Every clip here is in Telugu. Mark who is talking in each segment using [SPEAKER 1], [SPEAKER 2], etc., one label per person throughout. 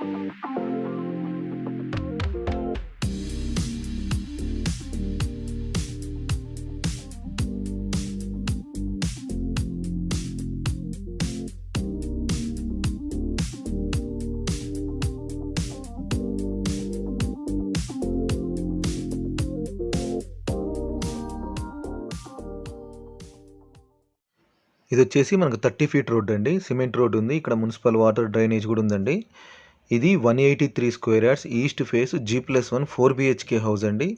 [SPEAKER 1] ఇది వచ్చేసి మనకు థర్టీ ఫీట్ రోడ్ అండి. సిమెంట్ రోడ్ ఉంది. ఇక్కడ మున్సిపల్ వాటర్ డ్రైనేజ్ కూడా ఉందండి. ఇది one eighty three square yards east face G plus one four BHK house అండి.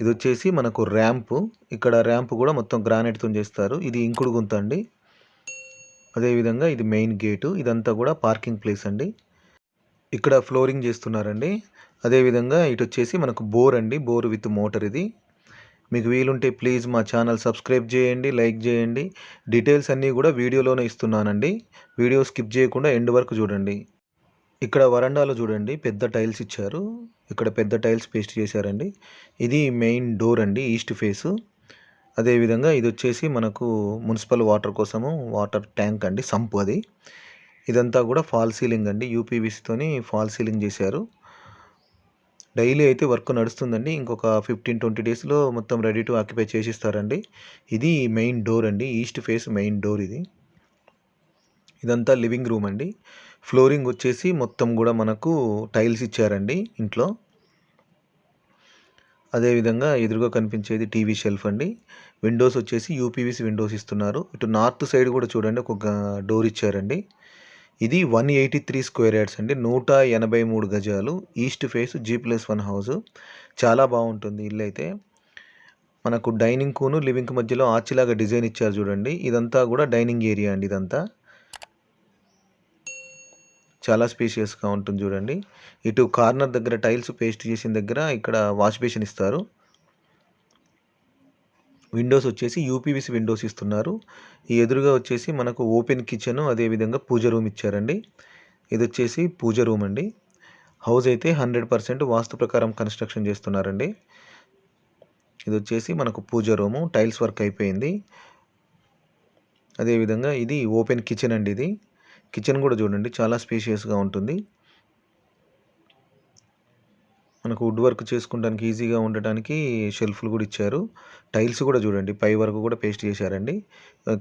[SPEAKER 1] ఇది వచ్చేసి మనకు ర్యాంప్. ఇక్కడ ర్యాంప్ కూడా మొత్తం గ్రానైట్తో చేస్తారు. ఇది ఇంకుడు గుంత అండి. అదేవిధంగా ఇది మెయిన్ గేటు. ఇదంతా కూడా పార్కింగ్ ప్లేస్ అండి. ఇక్కడ ఫ్లోరింగ్ చేస్తున్నారండి. అదేవిధంగా ఇటు వచ్చేసి మనకు బోర్ అండి. బోర్ విత్ మోటార్ ఇది. మీకు వీలుంటే ప్లీజ్ మా ఛానల్ సబ్స్క్రైబ్ చేయండి లైక్ చేయండి. డీటెయిల్స్ అన్నీ కూడా వీడియోలోనే ఇస్తున్నానండి. వీడియో స్కిప్ చేయకుండా ఎండ్ వరకు చూడండి. ఇక్కడ వరండాలో చూడండి పెద్ద టైల్స్ ఇచ్చారు. ఇక్కడ పెద్ద టైల్స్ పేస్ట్ చేశారండి. ఇది మెయిన్ డోర్ అండి ఈస్ట్ ఫేసు. అదేవిధంగా ఇది వచ్చేసి మనకు మున్సిపల్ వాటర్ కోసము వాటర్ ట్యాంక్ అండి సంపు అది. ఇదంతా కూడా ఫాల్ సీలింగ్ అండి యూపీవీసీతోని ఫాల్ సీలింగ్ చేశారు. డైలీ అయితే వర్క్ నడుస్తుందండి ఇంకొక ఫిఫ్టీన్ ట్వంటీ డేస్లో మొత్తం రెడీ టు ఆక్యుపై చేసిస్తారండి. ఇది మెయిన్ డోర్ అండి ఈస్ట్ ఫేస్ మెయిన్ డోర్ ఇది. ఇదంతా లివింగ్ రూమ్ అండి. ఫ్లోరింగ్ వచ్చేసి మొత్తం కూడా మనకు టైల్స్ ఇచ్చారండి ఇంట్లో. అదేవిధంగా ఎదురుగా కనిపించేది టీవీ షెల్ఫ్ అండి. విండోస్ వచ్చేసి యూపీవీసీ విండోస్ ఇస్తున్నారు. ఇటు నార్త్ సైడ్ కూడా చూడండి ఒక డోర్ ఇచ్చారండి. ఇది one eighty three square yards అండి. నూట ఎనభై మూడు గజాలు. East face G plus one house. చాలా బాగుంటుంది ఇల్లు అయితే. మనకు డైనింగ్ కూను లివింగ్ మధ్యలో ఆర్చిలాగా డిజైన్ ఇచ్చారు చూడండి. ఇదంతా కూడా డైనింగ్ ఏరియా అండి ఇదంతా. చాలా స్పేషియస్గా ఉంటుంది చూడండి. ఇటు కార్నర్ దగ్గర టైల్స్ పేస్ట్ చేసిన దగ్గర ఇక్కడ వాష్ బేసిన్ ఇస్తారు. విండోస్ వచ్చేసి యూపీవీసీ విండోస్ ఇస్తున్నారు. ఈ ఎదురుగా వచ్చేసి మనకు ఓపెన్ కిచెన్ అదేవిధంగా పూజ రూమ్ ఇచ్చారండి. ఇది వచ్చేసి పూజ రూమ్ అండి. హౌస్ అయితే హండ్రెడ్ పర్సెంట్ వాస్తు ప్రకారం కన్స్ట్రక్షన్ చేస్తున్నారండి. ఇది వచ్చేసి మనకు పూజ రూము టైల్స్ వర్క్ అయిపోయింది. అదేవిధంగా ఇది ఓపెన్ కిచెన్ అండి ఇది. కిచెన్ కూడా చూడండి చాలా స్పేషియస్గా ఉంటుంది. మనకు వుడ్ వర్క్ చేసుకోవడానికి ఈజీగా ఉండటానికి షెల్ఫ్లు కూడా ఇచ్చారు. టైల్స్ కూడా చూడండి పై వరకు కూడా పేస్ట్ చేశారండి.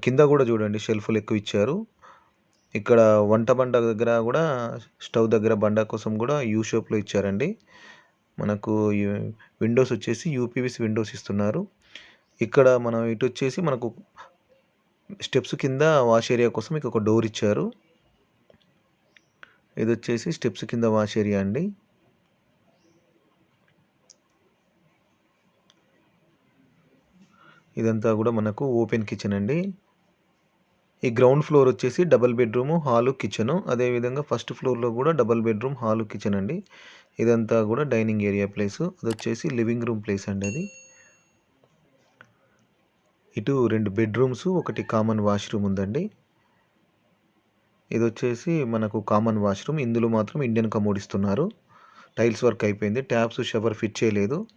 [SPEAKER 1] కింద కూడా చూడండి షెల్ఫ్లు ఎక్కువ ఇచ్చారు. ఇక్కడ వంట బండ దగ్గర కూడా స్టవ్ దగ్గర బండ కోసం కూడా యూ షేప్లో ఇచ్చారండి. మనకు విండోస్ వచ్చేసి యూపీవీసీ విండోస్ ఇస్తున్నారు. ఇక్కడ మనం ఇటు వచ్చేసి మనకు స్టెప్స్ కింద వాష్ ఏరియా కోసం ఇక ఒక డోర్ ఇచ్చారు. ఇది వచ్చేసి స్టెప్స్ కింద వాష్ ఏరియా అండి. ఇదంతా కూడా మనకు ఓపెన్ కిచెన్ అండి. ఈ గ్రౌండ్ ఫ్లోర్ వచ్చేసి డబల్ బెడ్రూమ్ హాలు కిచెను. అదేవిధంగా ఫస్ట్ ఫ్లోర్లో కూడా డబల్ బెడ్రూమ్ హాలు కిచెన్ అండి. ఇదంతా కూడా డైనింగ్ ఏరియా ప్లేస్. అది వచ్చేసి లివింగ్ రూమ్ ప్లేస్ అండి అది. ఇటు రెండు బెడ్రూమ్స్ ఒకటి కామన్ వాష్రూమ్ ఉందండి. ఇది వచ్చేసి మనకు కామన్ వాష్రూమ్ ఇందులో మాత్రం ఇండియన్ కమోడ్ ఇస్తున్నారు. టైల్స్ వర్క్ అయిపోయింది. ట్యాప్స్ షవర్ ఫిట్ చేయలేదు.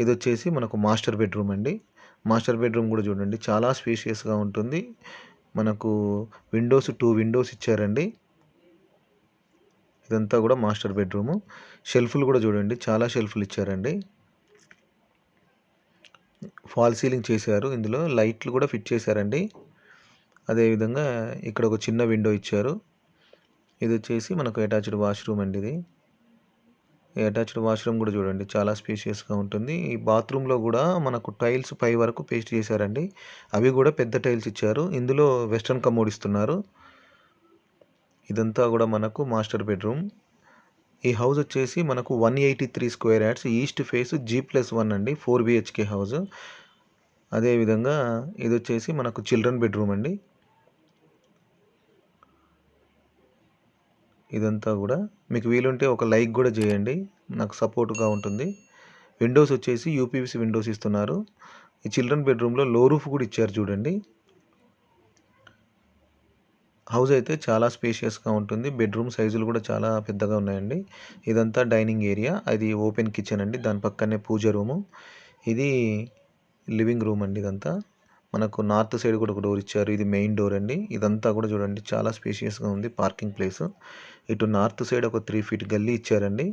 [SPEAKER 1] ఇది వచ్చేసి మనకు మాస్టర్ బెడ్రూమ్ అండి. మాస్టర్ బెడ్రూమ్ కూడా చూడండి. చాలా స్పేషియస్గా ఉంటుంది. మనకు విండోస్ టూ విండోస్ ఇచ్చారండి. ఇదంతా కూడా మాస్టర్ బెడ్రూము షెల్ఫ్లు కూడా చూడండి. చాలా షెల్ఫ్లు ఇచ్చారండి. ఫాల్ సీలింగ్ చేశారు. ఇందులో లైట్లు కూడా ఫిట్ చేశారండి. అదేవిధంగా ఇక్కడ ఒక చిన్న విండో ఇచ్చారు. ఇది వచ్చేసి మనకు అటాచ్డ్ వాష్రూమ్ అండి ఇది. అటాచ్డ్ వాష్రూమ్ కూడా చూడండి చాలా స్పేషియస్గా ఉంటుంది. ఈ బాత్రూంలో కూడా మనకు టైల్స్ పై వరకు పేస్ట్ చేశారండి. అవి కూడా పెద్ద టైల్స్ ఇచ్చారు. ఇందులో వెస్ట్రన్ కమోడ్ ఇస్తున్నారు. ఇదంతా కూడా మనకు మాస్టర్ బెడ్రూమ్ ఈ హౌస్ వచ్చేసి మనకు one eighty three square yards east face G plus one అండి ఫోర్ బిహెచ్కే హౌస్ అదేవిధంగా ఇది వచ్చేసి మనకు చిల్డ్రన్ బెడ్రూమ్ అండి. ఇదంతా కూడా మీకు వీలుంటే ఒక లైక్ కూడా చేయండి. నాకు సపోర్ట్గా ఉంటుంది. విండోస్ వచ్చేసి యూపీవీసీ విండోస్ ఇస్తున్నారు. ఈ చిల్డ్రన్ బెడ్రూమ్లో లో రూఫ్ కూడా ఇచ్చారు చూడండి. హౌస్ అయితే చాలా స్పేషియస్గా ఉంటుంది. బెడ్రూమ్ సైజులు కూడా చాలా పెద్దగా ఉన్నాయండి. ఇదంతా డైనింగ్ ఏరియా. అది ఓపెన్ కిచెన్ అండి. దాని పక్కనే పూజ రూము. ఇది లివింగ్ రూమ్ అండి ఇదంతా. మనకు నార్త్ సైడ్ కూడా ఒక డోర్ ఇచ్చారు. ఇది మెయిన్ డోర్ అండి. ఇదంతా కూడా చూడండి చాలా స్పేషియస్గా ఉంది పార్కింగ్ ప్లేస్. ఇటు నార్త్ సైడ్ ఒక త్రీ ఫీట్ గల్లీ ఇచ్చారండి.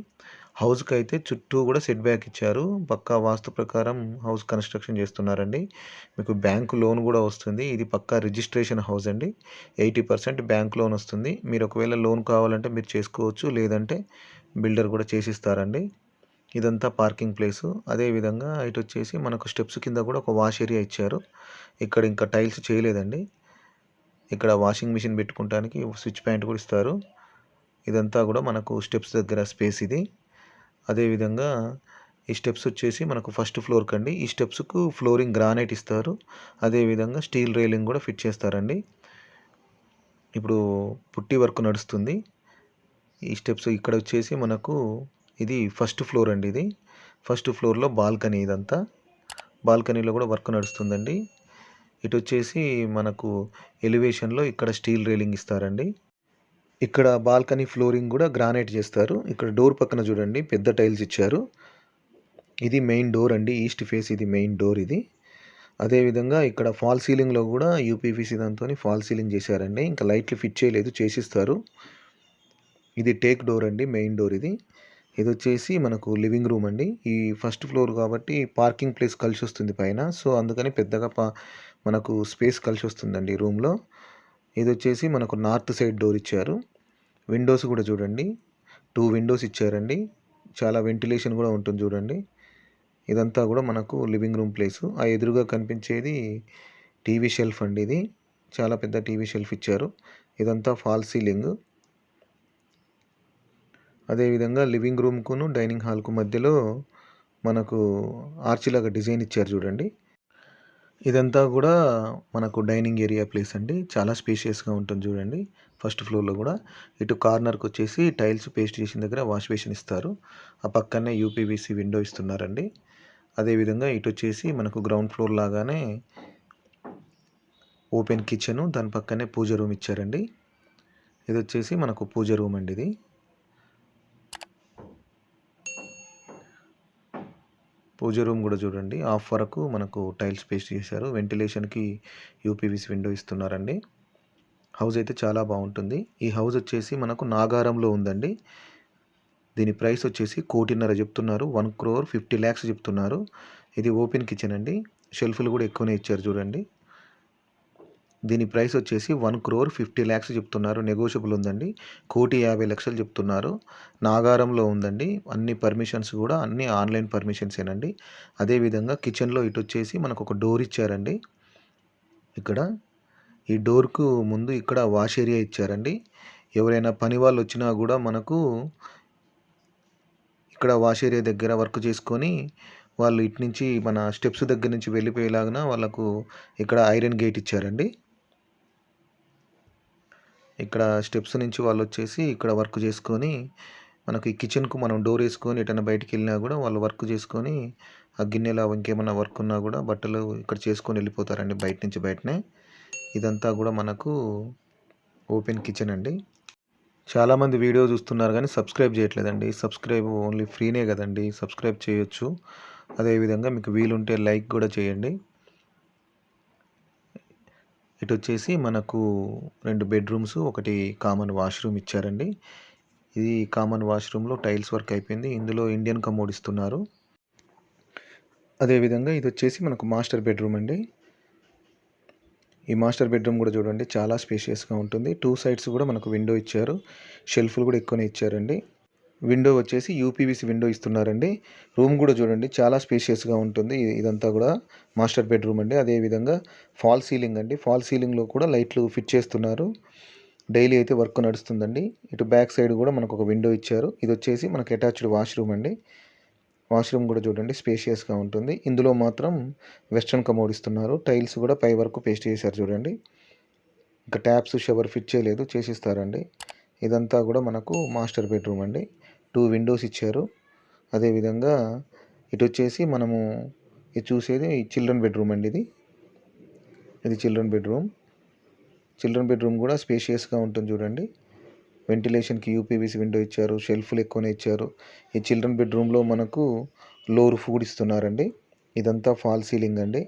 [SPEAKER 1] హౌస్కి అయితే చుట్టూ కూడా సెట్ బ్యాక్ ఇచ్చారు. పక్కా వాస్తు ప్రకారం హౌస్ కన్స్ట్రక్షన్ చేస్తున్నారండి. మీకు బ్యాంకు లోన్ కూడా వస్తుంది. ఇది పక్కా రిజిస్ట్రేషన్ హౌస్ అండి. ఎయిటీ పర్సెంట్ బ్యాంక్ లోన్ వస్తుంది. మీరు ఒకవేళ లోన్ కావాలంటే మీరు చేసుకోవచ్చు. లేదంటే బిల్డర్ కూడా చేసిస్తారండి. ఇదంతా పార్కింగ్ ప్లేసు. అదేవిధంగా ఇటు వచ్చేసి మనకు స్టెప్స్ కింద కూడా ఒక వాష్ ఏరియా ఇచ్చారు. ఇక్కడ ఇంకా టైల్స్ చేయలేదండి. ఇక్కడ వాషింగ్ మిషన్ పెట్టుకోవడానికి స్విచ్ ప్యాంట్ కూడా ఇస్తారు. ఇదంతా కూడా మనకు స్టెప్స్ దగ్గర స్పేస్ ఇది. అదేవిధంగా ఈ స్టెప్స్ వచ్చేసి మనకు ఫస్ట్ ఫ్లోర్ కండి. ఈ స్టెప్స్కు ఫ్లోరింగ్ గ్రానైట్ ఇస్తారు. అదేవిధంగా స్టీల్ రైలింగ్ కూడా ఫిట్ చేస్తారండి. ఇప్పుడు పుట్టి వర్క్ నడుస్తుంది. ఈ స్టెప్స్ ఇక్కడ వచ్చేసి మనకు ఇది ఫస్ట్ ఫ్లోర్ అండి ఇది. ఫస్ట్ ఫ్లోర్లో బాల్కనీ ఇదంతా. బాల్కనీలో కూడా వర్క్ నడుస్తుందండి. ఇటు వచ్చేసి మనకు ఎలివేషన్లో ఇక్కడ స్టీల్ రైలింగ్ ఇస్తారండి. ఇక్కడ బాల్కనీ ఫ్లోరింగ్ కూడా గ్రానైట్ చేస్తారు. ఇక్కడ డోర్ పక్కన చూడండి పెద్ద టైల్స్ ఇచ్చారు. ఇది మెయిన్ డోర్ అండి ఈస్ట్ ఫేస్ ఇది మెయిన్ డోర్ ఇది. అదేవిధంగా ఇక్కడ ఫాల్ సీలింగ్లో కూడా యూపీవీసీ దాంతో ఫాల్ సీలింగ్ చేశారండి. ఇంకా లైట్లు ఫిట్ చేయలేదు చేసిస్తారు. ఇది టేక్ డోర్ అండి మెయిన్ డోర్ ఇది. ఇది వచ్చేసి మనకు లివింగ్ రూమ్ అండి. ఈ ఫస్ట్ ఫ్లోర్ కాబట్టి పార్కింగ్ ప్లేస్ కలిసి వస్తుంది పైన. సో అందుకని పెద్దగా మనకు స్పేస్ కలిసి వస్తుందండి రూమ్లో. ఇది వచ్చేసి మనకు నార్త్ సైడ్ డోర్ ఇచ్చారు. విండోస్ కూడా చూడండి. టూ విండోస్ ఇచ్చారండి. చాలా వెంటిలేషన్ కూడా ఉంటుంది చూడండి. ఇదంతా కూడా మనకు లివింగ్ రూమ్ ప్లేసు. ఆ ఎదురుగా కనిపించేది టీవీ షెల్ఫ్ అండి ఇది. చాలా పెద్ద టీవీ షెల్ఫ్ ఇచ్చారు. ఇదంతా ఫాల్ సీలింగ్. అదేవిధంగా లివింగ్ రూమ్కును డైనింగ్ హాల్కు మధ్యలో మనకు ఆర్చిలాగా డిజైన్ ఇచ్చారు చూడండి. ఇదంతా కూడా మనకు డైనింగ్ ఏరియా ప్లేస్ అండి. చాలా స్పేషియస్గా ఉంటుంది చూడండి. ఫస్ట్ ఫ్లోర్లో కూడా. ఇటు కార్నర్కి వచ్చేసి టైల్స్ పేస్ట్ చేసిన దగ్గర వాష్ బేసిన్ ఇస్తారు. ఆ పక్కనే యూపీవీసీ విండో ఇస్తున్నారండి. అదేవిధంగా ఇటు వచ్చేసి మనకు గ్రౌండ్ ఫ్లోర్ లాగానే ఓపెన్ కిచెను దాని పక్కనే పూజ రూమ్ ఇచ్చారండి. ఇది వచ్చేసి మనకు పూజ రూమ్ అండి ఇది. పూజ రూమ్ కూడా చూడండి. ఆఫ్ వరకు మనకు టైల్స్ పేస్ట్ చేశారు. వెంటిలేషన్కి యూపీవీసీ విండో ఇస్తున్నారండి. హౌస్ అయితే చాలా బాగుంటుంది. ఈ హౌస్ వచ్చేసి మనకు నాగారంలో ఉందండి. దీని ప్రైస్ వచ్చేసి కోటిన్నర చెప్తున్నారు. వన్ క్రోర్ ఫిఫ్టీ ల్యాక్స్ చెప్తున్నారు. ఇది ఓపెన్ కిచెన్ అండి. షెల్ఫ్లు కూడా ఎక్కువనే ఇచ్చారు చూడండి. దీని ప్రైస్ వచ్చేసి వన్ క్రోర్ ఫిఫ్టీ ల్యాక్స్ చెప్తున్నారు. నెగోషియబుల్ ఉందండి. కోటి యాభై లక్షలు చెప్తున్నారు. నాగారంలో ఉందండి. అన్ని పర్మిషన్స్ కూడా అన్ని ఆన్లైన్ పర్మిషన్సేనండి. అదేవిధంగా కిచెన్లో ఇటు వచ్చేసి మనకు ఒక డోర్ ఇచ్చారండి. ఇక్కడ ఈ డోర్కు ముందు ఇక్కడ వాష్ ఏరియా ఇచ్చారండి. ఎవరైనా పని వాళ్ళు వచ్చినా కూడా మనకు ఇక్కడ వాష్ ఏరియా దగ్గర వర్క్ చేసుకొని వాళ్ళు ఇటు నుంచి మన స్టెప్స్ దగ్గర నుంచి వెళ్ళిపోయేలాగా వాళ్ళకు ఇక్కడ ఐరన్ గేట్ ఇచ్చారండి. ఇక్కడ స్టెప్స్ నుంచి వాళ్ళు వచ్చేసి ఇక్కడ వర్క్ చేసుకొని మనకి కిచెన్కు మనం డోర్ వేసుకొని ఎటైనా బయటికి వెళ్ళినా కూడా వాళ్ళు వర్క్ చేసుకొని ఆ గిన్నెలో ఇంకేమైనా వర్క్ ఉన్నా కూడా బట్టలు ఇక్కడ చేసుకొని వెళ్ళిపోతారండి బయట నుంచి బయటనే. ఇదంతా కూడా మనకు ఓపెన్ కిచెన్ అండి. చాలామంది వీడియో చూస్తున్నారు కానీ సబ్స్క్రైబ్ చేయట్లేదండి. సబ్స్క్రైబ్ ఓన్లీ ఫ్రీనే కదండి. సబ్స్క్రైబ్ చేయొచ్చు. అదేవిధంగా మీకు వీలుంటే లైక్ కూడా చేయండి. ఇటు వచ్చేసి మనకు రెండు బెడ్రూమ్స్ ఒకటి కామన్ వాష్రూమ్ ఇచ్చారండి. ఇది కామన్ వాష్రూమ్లో టైల్స్ వర్క్ అయిపోయింది. ఇందులో ఇండియన్ కమోడ్ ఇస్తున్నారు. అదేవిధంగా ఇది వచ్చేసి మనకు మాస్టర్ బెడ్రూమ్ అండి. ఈ మాస్టర్ బెడ్రూమ్ కూడా చూడండి చాలా స్పేషియస్గా ఉంటుంది. టూ సైడ్స్ కూడా మనకు విండో ఇచ్చారు. షెల్ఫ్లు కూడా ఎక్కువనే ఇచ్చారండి. విండో వచ్చేసి యూపీవీసీ విండో ఇస్తున్నారండి. రూమ్ కూడా చూడండి చాలా స్పేషియస్గా ఉంటుంది. ఇది- ఇదంతా కూడా మాస్టర్ బెడ్రూమ్ అండి. అదేవిధంగా ఫాల్ సీలింగ్ అండి. ఫాల్ సీలింగ్లో కూడా లైట్లు ఫిట్ చేస్తున్నారు. డైలీ అయితే వర్క్ నడుస్తుందండి. ఇటు బ్యాక్ సైడ్ కూడా మనకు ఒక విండో ఇచ్చారు. ఇది వచ్చేసి మనకు అటాచ్డ్ వాష్రూమ్ అండి. వాష్రూమ్ కూడా చూడండి స్పేషియస్గా ఉంటుంది. ఇందులో మాత్రం వెస్ట్రన్ కమోడ్ ఇస్తున్నారు. టైల్స్ కూడా పై వరకు పేస్ట్ చేశారు చూడండి. ఇంకా ట్యాప్స్ షవర్ ఫిట్ చేయలేదు చేసిస్తారండి. ఇదంతా కూడా మనకు మాస్టర్ బెడ్రూమ్ అండి. టూ విండోస్ ఇచ్చారు. అదేవిధంగా ఇటు వచ్చేసి మనము ఇది చూసేది చిల్డ్రన్ బెడ్రూమ్ అండి ఇది. ఇది చిల్డ్రన్ బెడ్రూమ్. చిల్డ్రన్ బెడ్రూమ్ కూడా స్పేషియస్గా ఉంటుంది చూడండి. వెంటిలేషన్కి యూపీవీసీ విండో ఇచ్చారు షెల్ఫ్లు ఎక్కువనే ఇచ్చారు. ఈ చిల్డ్రన్ బెడ్రూమ్లో మనకు లో రూఫ్ కూడా ఇస్తున్నారండి. ఇదంతా ఫాల్ సీలింగ్ అండి.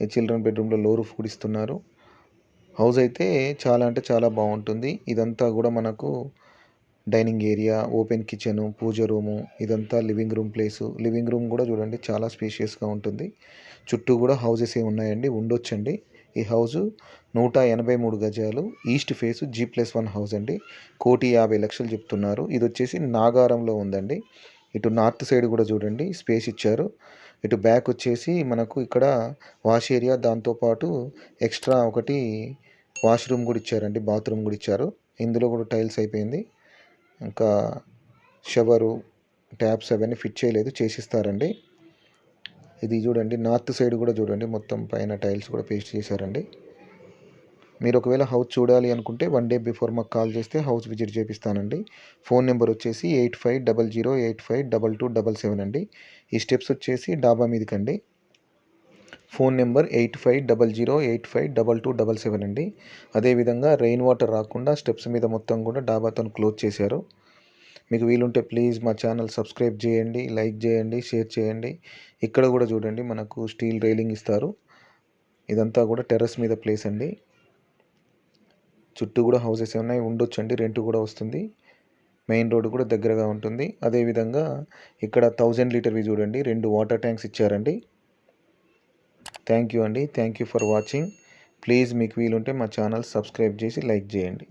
[SPEAKER 1] ఈ చిల్డ్రన్ బెడ్రూమ్లో లో రూఫ్ కూడా ఇస్తున్నారు. హౌస్ అయితే చాలా అంటే చాలా బాగుంటుంది. ఇదంతా కూడా మనకు dining area open kitchen puja room ఇదంతా living room place. Living room కూడా చూడండి చాలా స్పేషియస్గా ఉంటుంది. చుట్టూ కూడా హౌసెస్ ఏ ఉన్నాయండి ఉండొచ్చండి. ఈ హౌస్ నూట ఎనభై మూడు గజాలు east face G plus one house అండి. కోటి యాభై లక్షలు చెప్తున్నారు. ఇది వచ్చేసి నాగారంలో ఉందండి. ఇటు నార్త్ సైడ్ కూడా చూడండి స్పేస్ ఇచ్చారు. ఇటు బ్యాక్ వచ్చేసి మనకు ఇక్కడ వాష్ ఏరియా దాంతోపాటు ఎక్స్ట్రా ఒకటి వాష్రూమ్ కూడా ఇచ్చారండి బాత్రూమ్ కూడా ఇచ్చారు. ఇందులో కూడా టైల్స్ అయిపోయింది. ఇంకా షవరు ట్యాప్స్ అవన్నీ ఫిట్ చేయలేదు చేసిస్తారండి. ఇది చూడండి నార్త్ సైడ్ కూడా చూడండి మొత్తం పైన టైల్స్ కూడా పేస్ట్ చేశారండి. మీరు ఒకవేళ హౌస్ చూడాలి అనుకుంటే వన్ డే బిఫోర్ మాకు కాల్ చేస్తే హౌస్ విజిట్ చేపిస్తానండి. ఫోన్ నెంబర్ వచ్చేసి eight five double zero eight five double two double seven అండి. ఈ స్టెప్స్ వచ్చేసి డాబా మీదకండి. Phone number eight five double zero eight five double two double seven అండి. అదేవిధంగా రెయిన్ వాటర్ రాకుండా స్టెప్స్ మీద మొత్తం కూడా డాబాతో క్లోజ్ చేశారు. మీకు వీలుంటే ప్లీజ్ మా ఛానల్ సబ్స్క్రైబ్ చేయండి లైక్ చేయండి షేర్ చేయండి. ఇక్కడ కూడా చూడండి మనకు స్టీల్ రైలింగ్ ఇస్తారు. ఇదంతా కూడా టెర్రస్ మీద ప్లేస్ అండి. చుట్టూ కూడా హౌసెస్ ఉన్నాయి ఉండొచ్చు అండి రెంట్ కూడా వస్తుంది. మెయిన్ రోడ్ కూడా దగ్గరగా ఉంటుంది. అదేవిధంగా ఇక్కడ థౌజండ్ లీటర్వి చూడండి. రెండు వాటర్ ట్యాంక్స్ ఇచ్చారండి. థ్యాంక్ యూ అండి. Thank you for watching. Please మీకు వీలుంటే మా ఛానల్ సబ్స్క్రైబ్ చేసి లైక్ చేయండి.